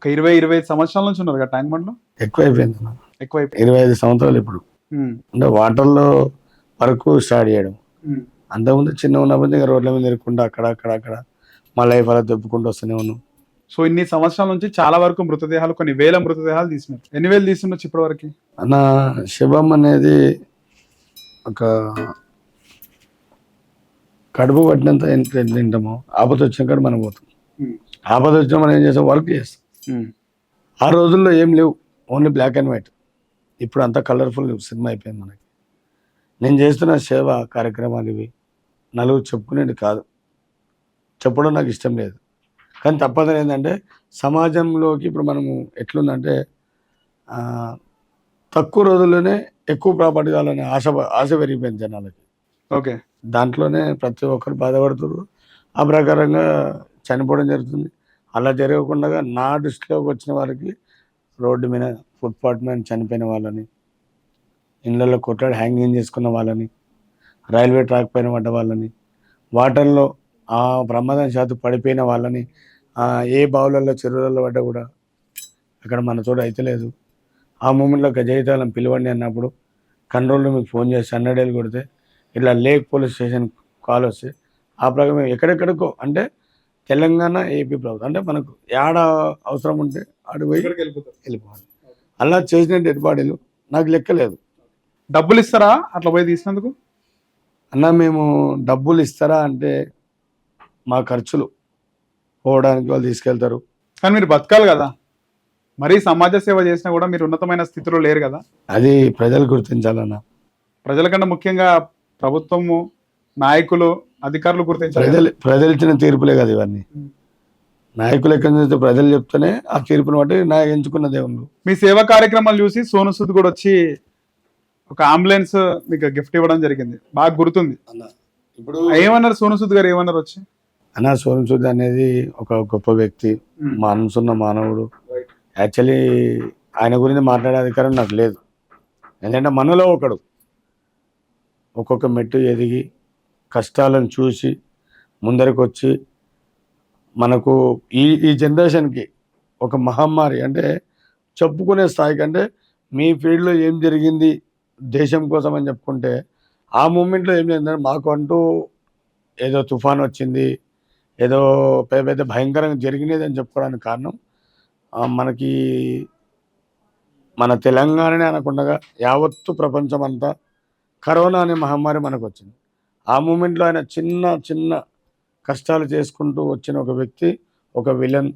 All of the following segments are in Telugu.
ఒక ఇరవై ఇరవై ఐదు సంవత్సరాల నుంచి ఉన్నారు కదా ట్యాంక్ బండ్లో? ఎక్కువ అయిపోయింది. ఎక్కువ ఇరవై ఐదు సంవత్సరాలు ఇప్పుడు. అంటే వాటర్లో వరకు స్టార్ట్ చేయడం. అంతకుముందు చిన్న ఉన్నప్పుడు ఇంకా రోడ్ల మీద తిరుగుకుంటూ అక్కడ అక్కడ అక్కడ మా లైఫ్ అలా తెప్పుకుంటూ వస్తూనే ఉన్నాం. సో ఇన్ని సంవత్సరాల నుంచి చాలా వరకు మృతదేహాలు కొన్ని వేల మృతదేహాలు తీసినారు. ఎన్ని వేలు తీస్తుండొచ్చు ఇప్పటి వరకు అన్న శివం అనేది ఒక కడుపు పట్టినంత ఎంత తింటామో ఆపద వచ్చిన కాడ మనం పోతాం. ఆపద వచ్చినా మనం ఏం చేస్తాం? వర్క్ చేస్తాం. ఆ రోజుల్లో ఏం లేవు. ఓన్లీ బ్లాక్ అండ్ వైట్ ఇప్పుడు అంతా కలర్ఫుల్ సినిమా అయిపోయింది మనకి. నేను చేస్తున్న సేవ కార్యక్రమాలు ఇవి. నలుగురు చెప్పుకునేది కాదు. చెప్పడం నాకు ఇష్టం లేదు. కానీ తప్పదని ఏంటంటే సమాజంలోకి ఇప్పుడు మనము ఎట్లుందంటే తక్కువ రోజుల్లోనే ఎక్కువ ప్రాపర్టీ కావాలనే ఆశ ఆశ పెరిగిపోయింది జనాలకి. ఓకే. దాంట్లోనే ప్రతి ఒక్కరు బాధపడుతున్నారు. ఆ ప్రకారంగా చనిపోవడం జరుగుతుంది. అలా జరగకుండా నా దృష్టిలోకి వచ్చిన వారికి రోడ్డు మీద ఫుట్పాత్ మీద చనిపోయిన వాళ్ళని ఇళ్ళల్లో కొట్లాడి హ్యాంగింగ్ చేసుకున్న వాళ్ళని రైల్వే ట్రాక్ పైన పడ్డ వాళ్ళని వాటర్లో ఆ ప్రమాదం శాతం పడిపోయిన వాళ్ళని ఏ బావులలో చెరువులలో పడ్డా కూడా అక్కడ మన తోడు అయితే లేదు. ఆ మూమెంట్లో గజయితాలను పిలవండి అన్నప్పుడు కంట్రోల్లో మీకు ఫోన్ చేసి హండ్రెడ్ కొడితే ఇట్లా లేక్ పోలీస్ స్టేషన్ కాల్ వస్తే ఆ ప్రకారం మేము ఎక్కడెక్కడికో అంటే తెలంగాణ ఏపీ ప్రభుత్వం. అంటే మనకు ఏడ అవసరం ఉంటే ఆడు పోయి వెళ్ళిపోవాలి. అలా చేసిన డెడ్ బాడీలు నాకు లెక్కలేదు డబ్బులు ఇస్తారా? అట్లా పోయి తీసినందుకు? అన్న మేము డబ్బులు ఇస్తారా అంటే మా ఖర్చులు పోవడానికి వాళ్ళు తీసుకెళ్తారు. కానీ మీరు బతకాలి కదా. మరీ సమాజ సేవ చేసినా కూడా మీరు ఉన్నతమైన స్థితిలో లేరు కదా. అది ప్రజలు గుర్తించాలన్న. ప్రజల కన్నా ముఖ్యంగా ప్రభుత్వము నాయకులు అధికారులు గుర్తించాలి కదా. ప్రజలు ప్రజలు ఇచ్చిన తీర్పులే కదా ఇవన్నీ. నాయకులు ఎక్కడి నుంచి ప్రజలు చెప్తేనే ఆ తీర్పుని బట్టి నా ఎంచుకున్న దేవుళ్ళు. మీ సేవా కార్యక్రమాలు చూసి సోను సూద్ కూడా వచ్చి ఒక అంబులెన్స్ మీకు గిఫ్ట్ ఇవ్వడం జరిగింది. బాగా గుర్తుంది. అన్న ఇప్పుడు ఏమన్నారు సోను సూద్ గారు? ఏమన్నారు వచ్చి? అన్న సోనం సూద్ అనేది ఒక గొప్ప వ్యక్తి మనసున్న మానవుడు. యాక్చువల్లీ ఆయన గురించి మాట్లాడే అధికారం నాకు లేదు. ఎందుకంటే మనలో ఒకడు ఒక్కొక్క మెట్టు ఎదిగి కష్టాలను చూసి ముందరికొచ్చి మనకు ఈ ఈ జనరేషన్కి ఒక మహమ్మారి అంటే చెప్పుకునే స్థాయి కంటే మీ ఫీల్డ్లో ఏం జరిగింది దేశం కోసం అని చెప్పుకుంటే ఆ మూమెంట్లో ఏం జరిగిందంటే మాకు అంటూ ఏదో తుఫాన్ వచ్చింది ఏదో పెద్ద పెద్ద భయంకరంగా జరిగినది అని చెప్పుకోవడానికి కారణం మనకి మన తెలంగాణనే అనకుండా యావత్తు ప్రపంచం అంతా కరోనా అనే మహమ్మారి మనకు వచ్చింది ఆ మూమెంట్లో ఆయన చిన్న చిన్న కష్టాలు చేసుకుంటూ వచ్చిన ఒక వ్యక్తి ఒక విలన్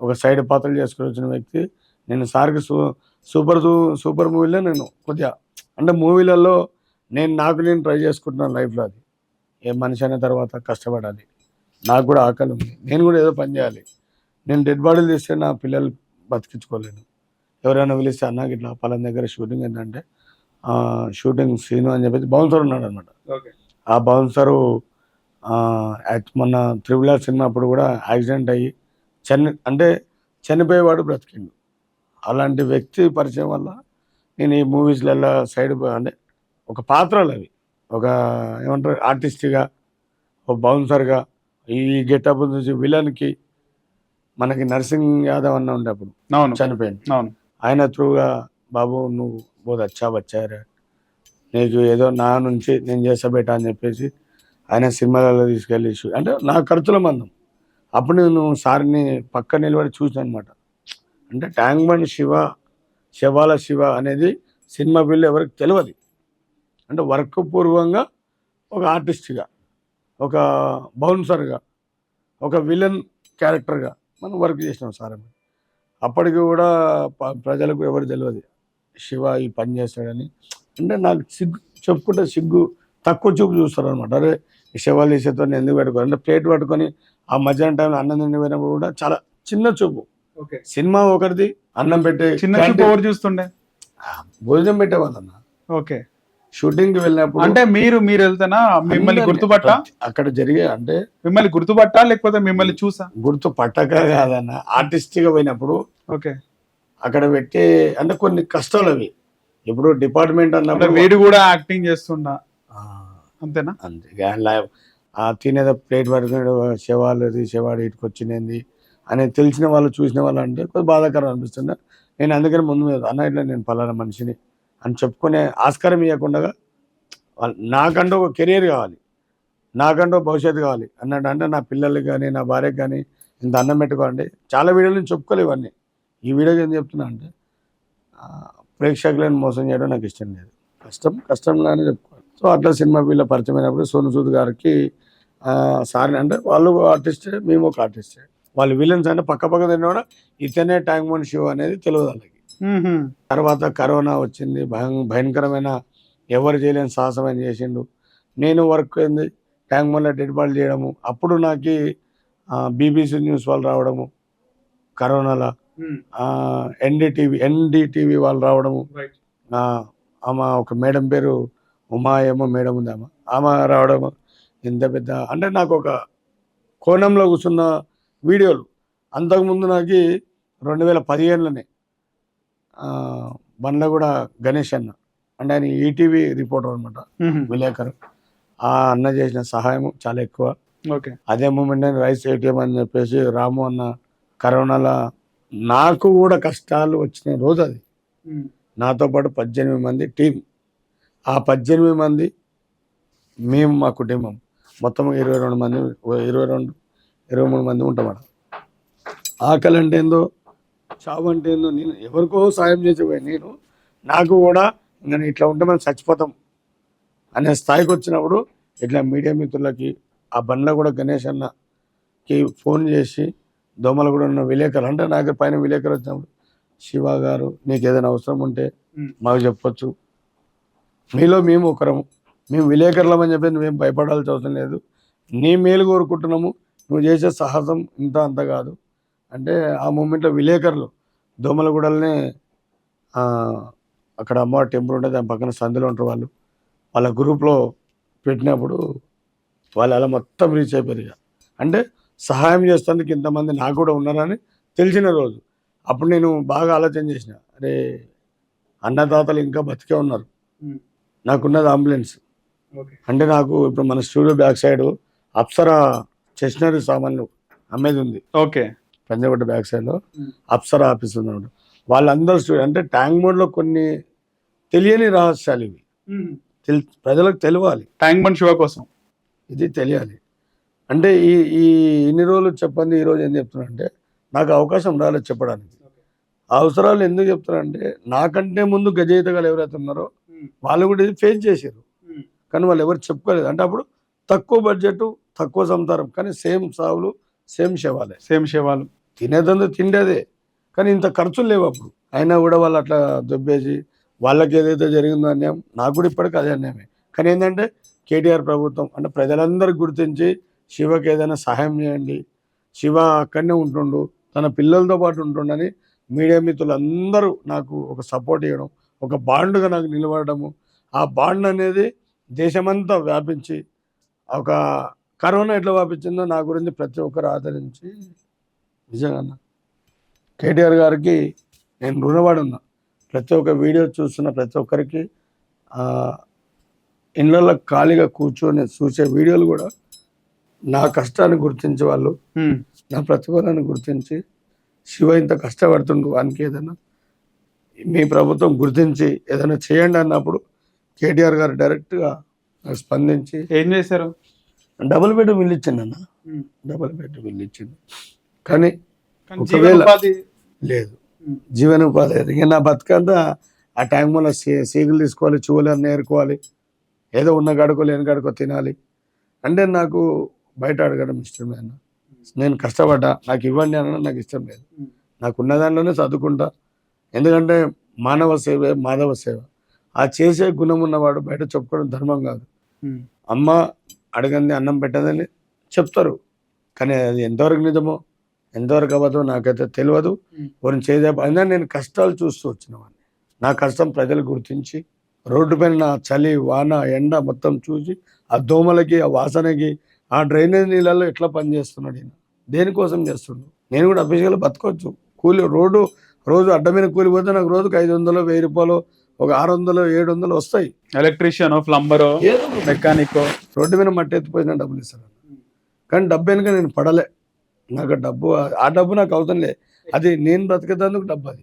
ఒక సైడ్ పాత్రలు చేసుకుని వచ్చిన వ్యక్తి. నేను సార్కి సూ సూపర్ సూపర్ మూవీలో నేను కొద్దిగా అంటే మూవీలలో నేను నాకు నేను ట్రై చేసుకుంటున్నాను లైఫ్లో అది. ఏ మనిషి అయిన తర్వాత కష్టపడాలి. నాకు కూడా ఆకలి ఉంది. నేను కూడా ఏదో పని చేయాలి. నేను డెడ్ బాడీలు తీస్తే నా పిల్లలు బతికించుకోలేను. ఎవరైనా పిలిస్తే అన్నకి ఇట్లా పలానా దగ్గర షూటింగ్ ఏంటంటే షూటింగ్ సీను అని చెప్పేసి బౌన్సర్ ఉన్నాడు అనమాట ఆ బౌన్సరు మొన్న త్రిబుల్ ఆర్ సినిమా అప్పుడు కూడా యాక్సిడెంట్ అయ్యి చని అంటే చనిపోయేవాడు బ్రతికిండు. అలాంటి వ్యక్తి పరిచయం వల్ల నేను ఈ మూవీస్లలో సైడ్ అంటే ఒక పాత్రలు అవి. ఒక ఏమంటారు ఆర్టిస్ట్గా ఒక బౌన్సర్గా ఈ గెటప్ చూసి విలన్కి మనకి నర్సింగ్ యాదవ్ అన్న ఉండే అప్పుడు అవును. చనిపోయింది అవును. ఆయన త్రూగా బాబు నువ్వు బోధ అచ్చా బచ్చారా? నీకు ఏదో నా నుంచి నేను చేస్తా అని చెప్పేసి ఆయన సినిమాలలో తీసుకెళ్ళి అంటే నా ఖర్చుల మందం. అప్పుడు నేను సార్ని పక్క నిలబడి చూసాను అనమాట అంటే ట్యాంక్ బండ్ శివ శివాల శివ అనేది సినిమా ఫీల్డ్ ఎవరికి తెలియదు అంటే వర్క్ పూర్వంగా ఒక ఆర్టిస్ట్గా ఒక బౌన్సర్గా ఒక విలన్ క్యారెక్టర్గా మనం వర్క్ చేసినాం సార్ అప్పటికి కూడా ప- ప్రజలకు ఎవరు తెలియదు శివ ఈ పని చేస్తాడని. అంటే నాకు సిగ్గు చెప్పుకుంటే సిగ్గు తక్కువ చూపు చూస్తారు అనమాట అరే శివాలు తీసేతో ఎందుకు పెట్టుకో అంటే ప్లేట్ పట్టుకొని ఆ మధ్యాహ్నం టైంలో అన్నం తిండి పోయినప్పుడు కూడా చాలా చిన్న చూపు. ఓకే. సినిమా ఒకరిది అన్నం పెట్టే చిన్న చూపు ఎవరు చూస్తుండే? భోజనం పెట్టేవాళ్ళన్న. ఓకే. షూటింగ్కి వెళ్ళినప్పుడు అంటే మీరు మీరు వెళ్తేనా? మిమ్మల్ని గుర్తుపట్టా? అక్కడ జరిగే అంటే మిమ్మల్ని గుర్తుపట్టా? లేకపోతే మిమ్మల్ని చూసా? గుర్తు పట్టక కాదన్న. ఆర్టిస్ట్గా పోయినప్పుడు ఓకే. అక్కడ పెట్టే అంటే కొన్ని కష్టాలు అవి. ఇప్పుడు డిపార్ట్మెంట్ అన్నప్పుడు వీడు కూడా యాక్టింగ్ చేస్తుండా? ఆ, అంతేనా? అంతే. తినేదో ప్లేట్ పట్టుకుని శవాలు శవాడు ఇటుకు వచ్చింది అని తెలిసిన వాళ్ళు చూసిన వాళ్ళు అంటే కొంచెం బాధాకరం అనిపిస్తుంది నేను అందుకని ముందు మీద అన్న ఇట్లా నేను పలానా మనిషిని అని చెప్పుకునే ఆస్కారం ఇవ్వకుండా వాళ్ళ- నాకంటూ ఒక కెరీర్ కావాలి నాకంటూ భవిష్యత్తు కావాలి అన్నట్టు అంటే నా పిల్లలకి కానీ నా భార్యకి కానీ ఇంత అన్నం పెట్టుకోవాలంటే చాలా వీడియోలు నేను చెప్పుకోలేవు ఇవన్నీ ఈ వీడియోకి ఏం చెప్తున్నా అంటే ప్రేక్షకులను మోసం చేయడం నాకు ఇష్టం లేదు. కష్టం కష్టంగానే చెప్పుకోవాలి. సో అట్లా సినిమా వీళ్ళ పరిచయం అయినప్పుడు సోను సూద్ గారికి సార్ అంటే వాళ్ళు ఆర్టిస్టే మేము ఒక ఆర్టిస్టే వాళ్ళు విలన్స్ అంటే పక్క పక్క తిన్నా కూడా ఇతనే ట్యాంక్ మన్ షో అనేది తెలియదు వాళ్ళకి. తర్వాత కరోనా వచ్చింది భయం భయంకరమైన ఎవరు చేయలేని సాహసం ఆయన చేసిండు. నేను వర్క్ అయింది ట్యాంక్ మళ్ళీ డెడ్ బాల్ చేయడము. అప్పుడు నాకు బీబీసీ న్యూస్ వాళ్ళు రావడము. కరోనాలో. ఎన్డీటీవీ ఎన్డీటీవీ వాళ్ళు రావడము ఆమె ఒక మేడం పేరు ఉమా ఏమో మేడం ఉంది ఆమె. ఆమె రావడం ఇంత పెద్ద అంటే నాకు ఒక కోణంలో కూర్చున్న వీడియోలు. అంతకుముందు నాకు రెండు వేల పదిహేనులోనే బండ్లగూడ గణేష్ అన్న అంటే ఆయన ఈటీవీ రిపోర్టర్ అనమాట మ్మ్హ్మ్. విలేకరు. ఆ అన్న చేసిన సహాయం చాలా ఎక్కువ. ఓకే అదే మూమెంట్ రైస్ ఏటీఎం అని చెప్పేసి రాము అన్న కరోనాలో నాకు కూడా కష్టాలు వచ్చిన రోజు అది. నాతో పాటు పద్దెనిమిది మంది టీం. ఆ పద్దెనిమిది మంది మేము మా కుటుంబం. మొత్తం ఇరవై రెండు మంది ఇరవై రెండు ఇరవై మూడు మంది ఉంటాం అక్కడ. ఆకలి అంటే ఏందో చావు అంటే ఏందో నేను ఎవరికో సాయం చేసేవాడు నేను. నాకు కూడా నేను ఇట్లా ఉంటే మనం చచ్చిపోతాం అనే స్థాయికి వచ్చినప్పుడు ఇట్లా మీడియా మిత్రులకి ఆ బండ్ల కూడా గణేష్ అన్నకి ఫోన్ చేసి దోమలు కూడా ఉన్న విలేకరు అంటే నాకు పైన విలేకరు వచ్చినప్పుడు శివ గారు నీకు ఏదైనా అవసరం ఉంటే. మాకు చెప్పొచ్చు. మీలో మేము ఒకరము. మేము విలేకరులం అని చెప్పి నువ్వేం భయపడాల్సిన అవసరం లేదు. నీ మేలు కోరుకుంటున్నాము. నువ్వు చేసే సాహసం ఇంత అంత కాదు. అంటే ఆ మూమెంట్లో విలేకరులు దోమలగూడలనే అక్కడ అమ్మవారి టెంపుల్ ఉంటుంది దాని పక్కన సందులో ఉంటారు వాళ్ళు. వాళ్ళ గ్రూప్లో పెట్టినప్పుడు వాళ్ళు అలా మొత్తం రీచ్ అయిపోయారు అంటే సహాయం చేసేందుకు ఇంతమంది నాకు కూడా ఉన్నారని తెలిసిన రోజు. అప్పుడు నేను బాగా ఆలోచన చేసిన. అరే అన్నదాతలు ఇంకా బతికే ఉన్నారు. నాకున్నది అంబులెన్స్. అంటే నాకు ఇప్పుడు మన studio back side Apsara stationery సామాన్లు అమ్మేది ఉంది. ఓకే. పంజాగుట్ట బ్యాక్ సైడ్లో. అప్సరా ఆఫీస్ ఉంది వాళ్ళందరూ స్టూడియో అంటే ట్యాంక్ మోడ్లో కొన్ని తెలియని రహస్యాలు ఇవి. ప్రజలకు తెలియాలి. ట్యాంక్ బండ్ శివ కోసం. ఇది తెలియాలి. అంటే ఈ ఈ ఇన్ని రోజులు చెప్పండి ఈ రోజు ఏం చెప్తున్నా అంటే నాకు అవకాశం రాలేదు చెప్పడానికి. అవసరాలు ఎందుకు చెప్తున్నా అంటే నాకంటే ముందు గజయితగాలు ఎవరైతే ఉన్నారో. వాళ్ళు కూడా ఇది ఫేస్ చేశారు. కానీ వాళ్ళు ఎవరు చెప్పుకోలేదు. అంటే అప్పుడు తక్కువ బడ్జెట్ తక్కువ సంతారం కానీ సేమ్ సావులు సేమ్ శవాలే. సేమ్ శివాలు. తినేదంతా తిండేదే. కానీ ఇంత ఖర్చులు లేవు అప్పుడు. అయినా కూడా వాళ్ళు అట్లా దొబ్బేసి వాళ్ళకి ఏదైతే జరిగిందో అన్యాయం నాకు కూడా ఇప్పటికీ అదే అన్యాయమే. కానీ ఏంటంటే కేటీఆర్ ప్రభుత్వం అంటే ప్రజలందరికీ గుర్తించి శివకి ఏదైనా సహాయం చేయండి. శివ అక్కడనే ఉంటుండు. తన పిల్లలతో పాటు ఉంటుండని మీడియా మిత్రులందరూ నాకు ఒక సపోర్ట్ ఇవ్వడం ఒక బాండ్గా నాకు నిలబడము ఆ బాండ్ అనేది దేశమంతా వ్యాపించి ఒక కరోనా ఎట్లా వ్యాపించిందో నా గురించి ప్రతి ఒక్కరు ఆదరించి నిజంగా అన్న. కేటీఆర్ గారికి నేను రుణపడి ఉన్నా ప్రతి ఒక్క వీడియో చూస్తున్న ప్రతి ఒక్కరికి ఆ, ఇళ్ళల్లో ఖాళీగా కూర్చొని చూసే వీడియోలు కూడా నా కష్టాన్ని గుర్తించే వాళ్ళు. నా ప్రతిఫలాన్ని గుర్తించి శివ ఇంత కష్టపడుతుండు వానికి ఏదైనా మీ ప్రభుత్వం గుర్తించి ఏదైనా చేయండి అన్నప్పుడు కేటీఆర్ గారు డైరెక్ట్గా నాకు స్పందించి ఏం చేశారు డబుల్ బెడ్రూమ్ ఇల్లు ఇచ్చిండు అన్న. డబుల్ బెడ్రూమ్ ఇల్లు ఇచ్చిండు కానీ ఒకవేళ- లేదు. జీవనోపాధి. ఇక నా బతుకంతా ఆ వల్ల సీగులు తీసుకోవాలి చువ్వలు అన్నీ ఏరుకోవాలి ఏదో ఉన్న గడుకో లేని గడుకో తినాలి అంటే నాకు బయట అడగడం ఇష్టం లేదు. నేను కష్టపడ్డా నాకు ఇవ్వండి అనడం నాకు ఇష్టం లేదు. నాకు ఉన్న చదువుకుంటా ఎందుకంటే మానవ సేవే మాధవ సేవ. ఆ చేసే గుణం ఉన్నవాడు బయట చెప్పుకోవడం ధర్మం కాదు. అమ్మ అడగంది అన్నం పెట్టదని చెప్తారు. కానీ అది ఎంతవరకు నిజమో ఎంతవరకు అవ్వదో నాకైతే తెలియదు వారిని చేసే అయినా నేను కష్టాలు చూస్తూ వచ్చినవాడిని. నా కష్టం ప్రజలు గుర్తించి రోడ్డు పైన చలి వాన ఎండ మొత్తం చూసి ఆ దోమలకి ఆ వాసనకి ఆ డ్రైనేజ్ నీళ్ళల్లో ఎట్లా పని చేస్తున్నాడు ఈయన? దేనికోసం చేస్తుండు నేను కూడా అఫీషియల్గా బతకొచ్చు. కూలి రోడ్డు రోజు అడ్డ మీద కూలి పోతే నాకు రోజుకి ఐదు వందలు వెయ్యి రూపాయలు ఒక ఆరు వందలు ఏడు వందలు వస్తాయి. ఎలక్ట్రీషియన్ ప్లంబరో. మెకానిక్ రోడ్డు మీద మట్టి ఎత్తిపోయిన డబ్బులు ఇస్తాను కానీ డబ్బు వెనుక నేను పడలే. నాకు డబ్బు ఆ డబ్బు నాకు అవసరం లేదు అది నేను బ్రతికేందుకు డబ్బు అది.